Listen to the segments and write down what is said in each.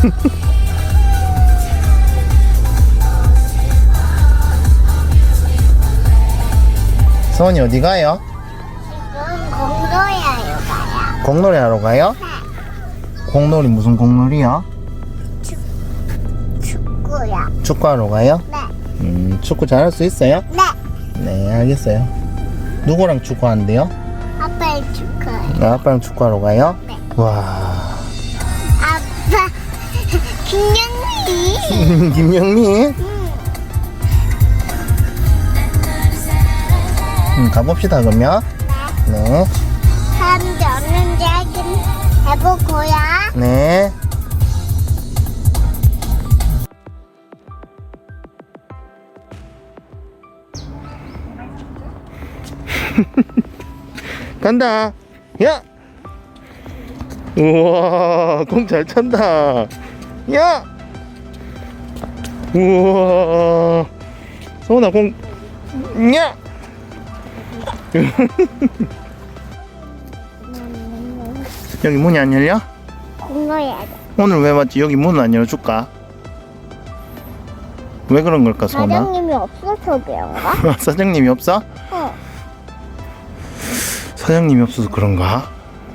서원이 어디 가요? 지금 공도야요 가요. 공놀이 하러 가요? 공놀이 무슨 공놀이야? 축구야. 축구하러 가요? 네. 음, 축구 잘할 수 있어요? 네. 네, 알겠어요. 누구랑 축구하는데요? 아빠 축구요. 아, 아빠랑 축구하러 가요? 네. 와, 김영미. 김영미? 응. 음, 가봅시다, 그러면. 네. 네, 사람들 없는지 확인 해보고요. 네. 간다. 야! 우와, 공 잘 찬다. 야! 우와. 서훈아, 공, 야! 여기 문이 안 열려? 공도야. 오늘 왜 왔지? 여기 문을 안 열어줄까? 왜 그런 걸까, 서훈아? 사장님이 없어서 그런가? 사장님이 없어? 어. 사장님이 없어서 그런가?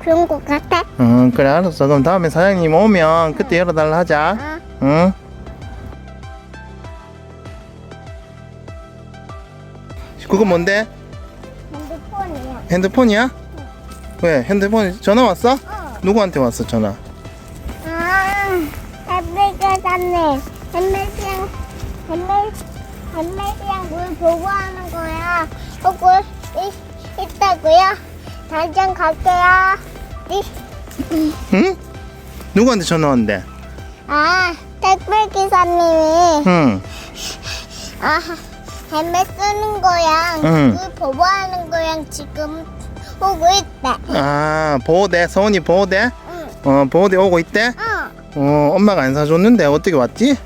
그런 것 같아. 응, 그래, 알았어. 그럼 다음에 사장님 오면 그때 열어달라 하자. 어. 응? 그거 뭔데? 핸드폰이야. 핸드폰이야? 왜? 핸드폰 전화 왔어? 어. 누구한테 왔어, 전화? 아, 햇빛가 샀네. 햇빛이랑, 햇빛, 햇빛이랑 물 보고 하는 거야. 보고 있, 있다고요? 당장 갈게요. 네. 응? 누구한테 전화 왔는데? 아, 택배 기사님이, 응. 아, 햇빛 쓰는 거랑 응. 물 보고하는 거랑 지금 오고 있대. 아, 보호대, 서훈이 보호대? 응. 어, 보호대 오고 있대? 어, 어, 엄마가 안 사줬는데 어떻게 왔지?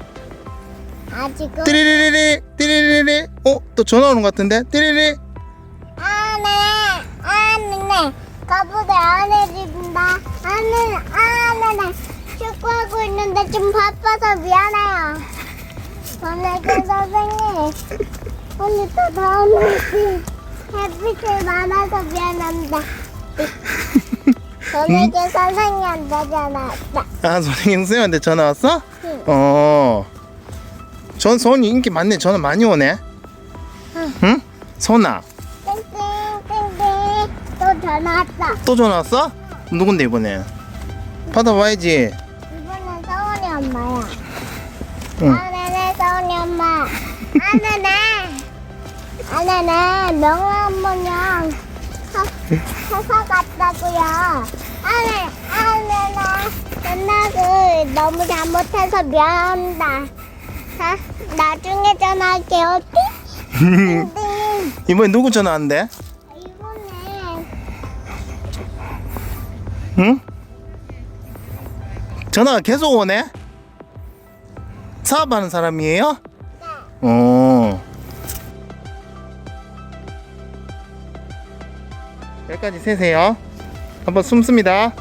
아, 지금. 띠리리리리, 띠리리리. 어, 또 전화 오는 것 같은데? 띠리리. 아, 네. 아, 네, 네. 가보대 안 해준다. 아, 네, 아, 네, 네. 축구하고 있는데 좀 바빠서 미안해요. 전화기 선생님. 오늘 또 다음에 햇빛이 많아서 미안합니다. 전화기 선생님한테 전화했다. 아, 선생님 선생님한테 전화 왔어? 응. 어. 전 서훈이 인기 많네. 전화 많이 오네. 응. 응? 선아, 전화 왔다. 또 전화 왔어? 누군데 이번에? 받아봐야지. 이번엔 서원이 엄마야. 응. 아, 네네, 서원이 엄마. 아, 네네. 아, 네네, 명함 모양 사서 갔다고요. 아, 네, 아, 네네. 연락을 너무 잘못해서 미안합니다. 자, 나중에 전화할게요. 띵, 띵. 이번에 누구 전화 왔는데? 응? 전화가 계속 오네? 사업하는 사람이에요? 어. 여기까지 세세요. 한번 숨습니다.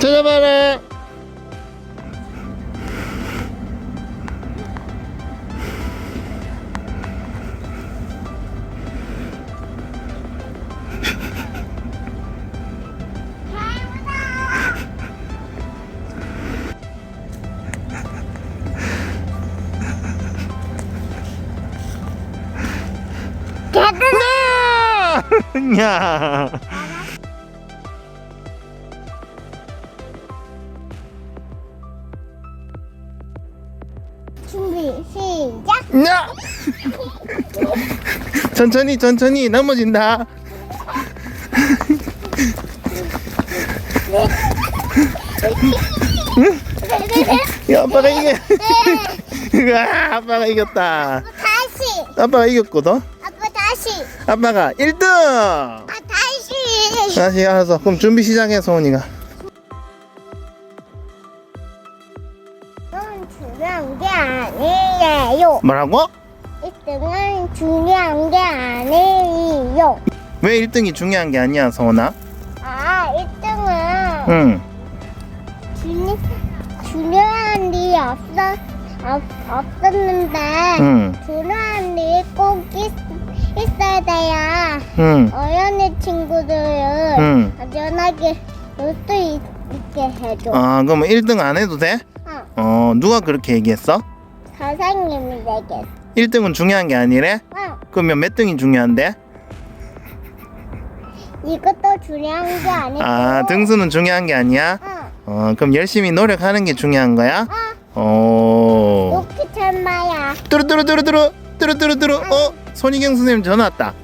찾아봐라. 야. 준비 시작. 야! 천천히 천천히 넘어진다. 야, 아빠가 이겨. 으아, 아빠가 이겼다. 다시. 아빠가 이겼거든. 아빠 다시. 아빠가 1등. 아 다시. 다시 알았어. 그럼 준비 시작해 소은이가. 뭐라고? 1등은 중요한 게 아니에요. 왜 1등이 중요한 게 아니야 소은아? 아, 1등은 응. 중요, 중요한 일이 없어, 없, 없었는데 응. 중요한 일이 꼭 있, 있어야 돼야 응. 어연의 친구들을 응. 안전하게 놀 수 있게 해줘. 아, 그럼 1등 안 해도 돼? 어, 어, 누가 그렇게 얘기했어? 선생님이 얘기했어. 1등은 중요한 게 아니래? 어, 그러면 몇 등이 중요한데? 이것도 중요한 게 아니고. 아, 등수는 중요한 게 아니야? 어, 어, 그럼 열심히 노력하는 게 중요한 거야? 어, 오. 이렇게 잘 마야. 뚜루뚜루뚜루뚜루 뚜루뚜루뚜루 어? 손희경 선생님 전화 왔다